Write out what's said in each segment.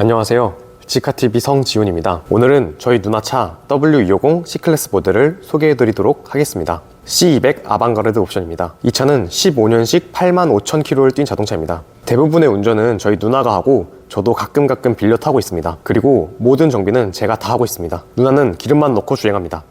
안녕하세요. 지카TV 성지훈입니다. 오늘은 저희 누나차 W250 C클래스 모델을 소개해드리도록 하겠습니다. C200 아방가르드 옵션입니다. 이 차는 15년식 8만 5천 킬로를 뛴 자동차입니다. 대부분의 운전은 저희 누나가 하고 저도 가끔 가끔 빌려 타고 있습니다. 그리고 모든 정비는 제가 다 하고 있습니다. 누나는 기름만 넣고 주행합니다.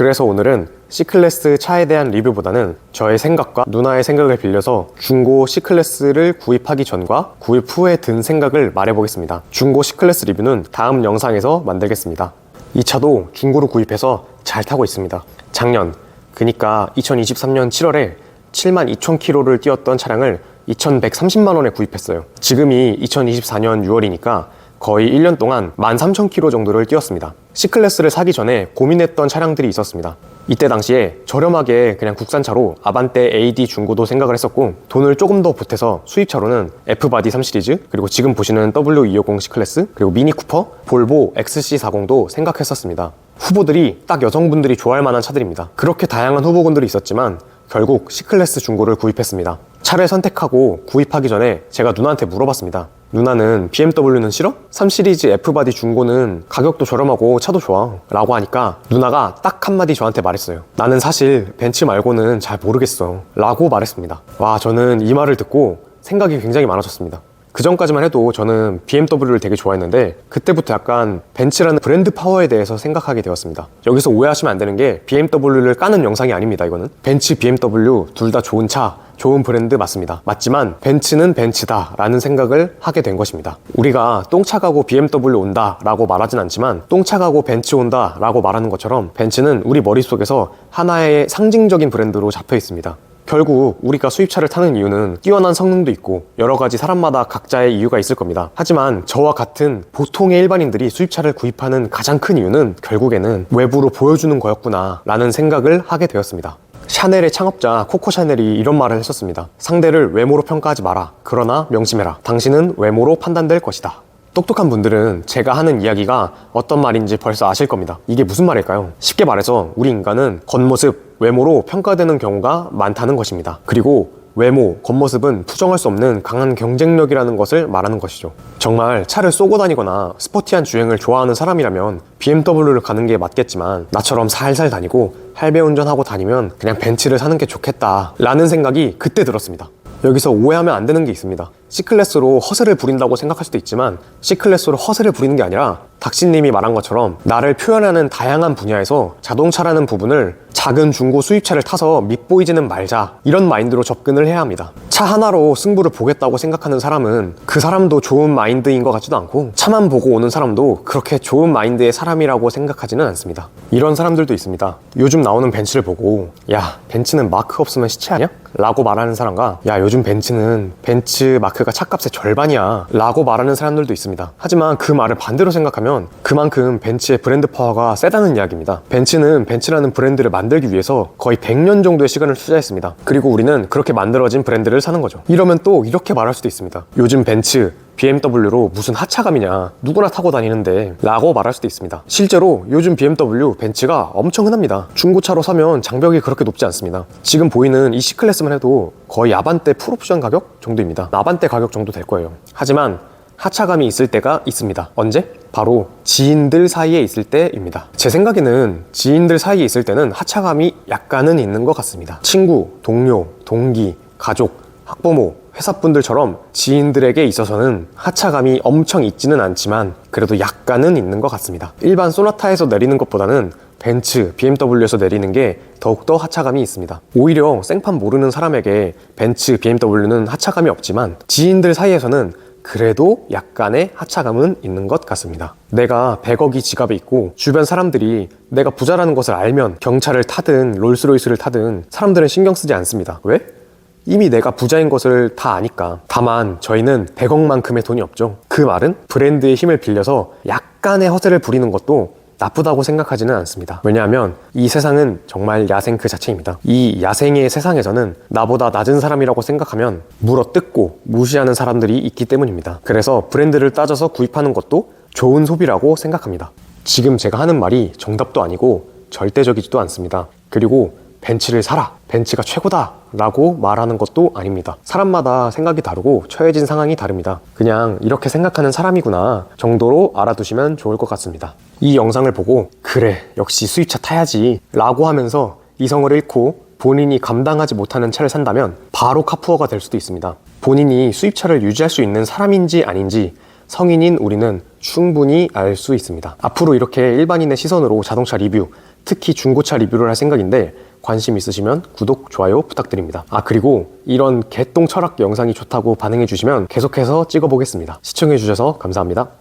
그래서 오늘은 C클래스 차에 대한 리뷰보다는 저의 생각과 누나의 생각을 빌려서 중고 C클래스를 구입하기 전과 구입 후에 든 생각을 말해보겠습니다. 중고 C클래스 리뷰는 다음 영상에서 만들겠습니다. 이 차도 중고로 구입해서 잘 타고 있습니다. 작년, 그니까 2023년 7월에 7만 2천 킬로를 뛰었던 차량을 2,130만 원에 구입했어요. 지금이 2024년 6월이니까 거의 1년 동안 13,000km 정도를 뛰었습니다. C클래스를 사기 전에 고민했던 차량들이 있었습니다. 이때 당시에 저렴하게 그냥 국산차로 아반떼 AD 중고도 생각을 했었고 돈을 조금 더 보태서 수입차로는 F바디 3 시리즈 그리고 지금 보시는 W250 C클래스 그리고 미니 쿠퍼, 볼보 XC40도 생각했었습니다. 후보들이 딱 여성분들이 좋아할 만한 차들입니다. 그렇게 다양한 후보군들이 있었지만 결국 C클래스 중고를 구입했습니다. 차를 선택하고 구입하기 전에 제가 누나한테 물어봤습니다. 누나는 BMW는 싫어? 3시리즈 F바디 중고는 가격도 저렴하고 차도 좋아 라고 하니까 누나가 딱 한마디 저한테 말했어요 나는 사실 벤츠 말고는 잘 모르겠어 라고 말했습니다 와 저는 이 말을 듣고 생각이 굉장히 많아졌습니다 그 전까지만 해도 저는 BMW를 되게 좋아했는데 그때부터 약간 벤츠라는 브랜드 파워에 대해서 생각하게 되었습니다. 여기서 오해하시면 안 되는 게 BMW를 까는 영상이 아닙니다. 이거는 벤츠, BMW 둘 다 좋은 차, 좋은 브랜드 맞습니다. 맞지만 벤츠는 벤츠다 라는 생각을 하게 된 것입니다. 우리가 똥차 가고 BMW 온다 라고 말하진 않지만 똥차 가고 벤츠 온다 라고 말하는 것처럼 벤츠는 우리 머릿속에서 하나의 상징적인 브랜드로 잡혀 있습니다. 결국 우리가 수입차를 타는 이유는 뛰어난 성능도 있고 여러 가지 사람마다 각자의 이유가 있을 겁니다. 하지만 저와 같은 보통의 일반인들이 수입차를 구입하는 가장 큰 이유는 결국에는 외부로 보여주는 거였구나 라는 생각을 하게 되었습니다. 샤넬의 창업자 코코 샤넬이 이런 말을 했었습니다. 상대를 외모로 평가하지 마라. 그러나 명심해라. 당신은 외모로 판단될 것이다. 똑똑한 분들은 제가 하는 이야기가 어떤 말인지 벌써 아실 겁니다. 이게 무슨 말일까요? 쉽게 말해서 우리 인간은 겉모습, 외모로 평가되는 경우가 많다는 것입니다. 그리고 외모, 겉모습은 부정할 수 없는 강한 경쟁력이라는 것을 말하는 것이죠. 정말 차를 쏘고 다니거나 스포티한 주행을 좋아하는 사람이라면 BMW를 가는 게 맞겠지만 나처럼 살살 다니고 할배 운전하고 다니면 그냥 벤츠를 사는 게 좋겠다 라는 생각이 그때 들었습니다. 여기서 오해하면 안 되는 게 있습니다. C클래스로 허세를 부린다고 생각할 수도 있지만 C클래스로 허세를 부리는 게 아니라 닥신님이 말한 것처럼 나를 표현하는 다양한 분야에서 자동차라는 부분을 작은 중고 수입차를 타서 밉보이지는 말자 이런 마인드로 접근을 해야 합니다. 차 하나로 승부를 보겠다고 생각하는 사람은 그 사람도 좋은 마인드인 것 같지도 않고 차만 보고 오는 사람도 그렇게 좋은 마인드의 사람이라고 생각하지는 않습니다. 이런 사람들도 있습니다. 요즘 나오는 벤츠를 보고 야 벤츠는 마크 없으면 시체 아니야? 라고 말하는 사람과 야 요즘 벤츠는 벤츠 마크가 차값의 절반이야 라고 말하는 사람들도 있습니다. 하지만 그 말을 반대로 생각하면 그만큼 벤츠의 브랜드 파워가 세다는 이야기입니다. 벤츠는 벤츠라는 브랜드를 만들기 위해서 거의 100년 정도의 시간을 투자했습니다. 그리고 우리는 그렇게 만들어진 브랜드를 사는 거죠. 이러면 또 이렇게 말할 수도 있습니다. 요즘 벤츠 BMW로 무슨 하차감이냐 누구나 타고 다니는데 라고 말할 수도 있습니다. 실제로 요즘 BMW, 벤츠가 엄청 흔합니다. 중고차로 사면 장벽이 그렇게 높지 않습니다. 지금 보이는 이 C클래스만 해도 거의 아반떼 풀옵션 가격 정도입니다. 아반떼 가격 정도 될 거예요. 하지만 하차감이 있을 때가 있습니다. 언제? 바로 지인들 사이에 있을 때입니다. 제 생각에는 지인들 사이에 있을 때는 하차감이 약간은 있는 것 같습니다. 친구, 동료, 동기, 가족, 학부모 회사분들처럼 지인들에게 있어서는 하차감이 엄청 있지는 않지만 그래도 약간은 있는 것 같습니다. 일반 소나타에서 내리는 것보다는 벤츠, BMW에서 내리는 게 더욱더 하차감이 있습니다. 오히려 생판 모르는 사람에게 벤츠, BMW는 하차감이 없지만 지인들 사이에서는 그래도 약간의 하차감은 있는 것 같습니다. 내가 100억이 지갑에 있고 주변 사람들이 내가 부자라는 것을 알면 경차를 타든 롤스로이스를 타든 사람들은 신경 쓰지 않습니다. 왜? 이미 내가 부자인 것을 다 아니까. 다만 저희는 100억만큼의 돈이 없죠. 그 말은 브랜드의 힘을 빌려서 약간의 허세를 부리는 것도 나쁘다고 생각하지는 않습니다. 왜냐하면 이 세상은 정말 야생 그 자체입니다. 이 야생의 세상에서는 나보다 낮은 사람이라고 생각하면 물어 뜯고 무시하는 사람들이 있기 때문입니다. 그래서 브랜드를 따져서 구입하는 것도 좋은 소비라고 생각합니다. 지금 제가 하는 말이 정답도 아니고 절대적이지도 않습니다. 그리고 벤츠를 사라. 벤츠가 최고다. 라고 말하는 것도 아닙니다. 사람마다 생각이 다르고 처해진 상황이 다릅니다. 그냥 이렇게 생각하는 사람이구나 정도로 알아두시면 좋을 것 같습니다. 이 영상을 보고 그래 역시 수입차 타야지 라고 하면서 이성을 잃고 본인이 감당하지 못하는 차를 산다면 바로 카푸어가 될 수도 있습니다. 본인이 수입차를 유지할 수 있는 사람인지 아닌지 성인인 우리는 충분히 알 수 있습니다. 앞으로 이렇게 일반인의 시선으로 자동차 리뷰, 특히 중고차 리뷰를 할 생각인데 관심 있으시면 구독, 좋아요 부탁드립니다. 아, 그리고 이런 개똥 철학 영상이 좋다고 반응해 주시면 계속해서 찍어 보겠습니다. 시청해 주셔서 감사합니다.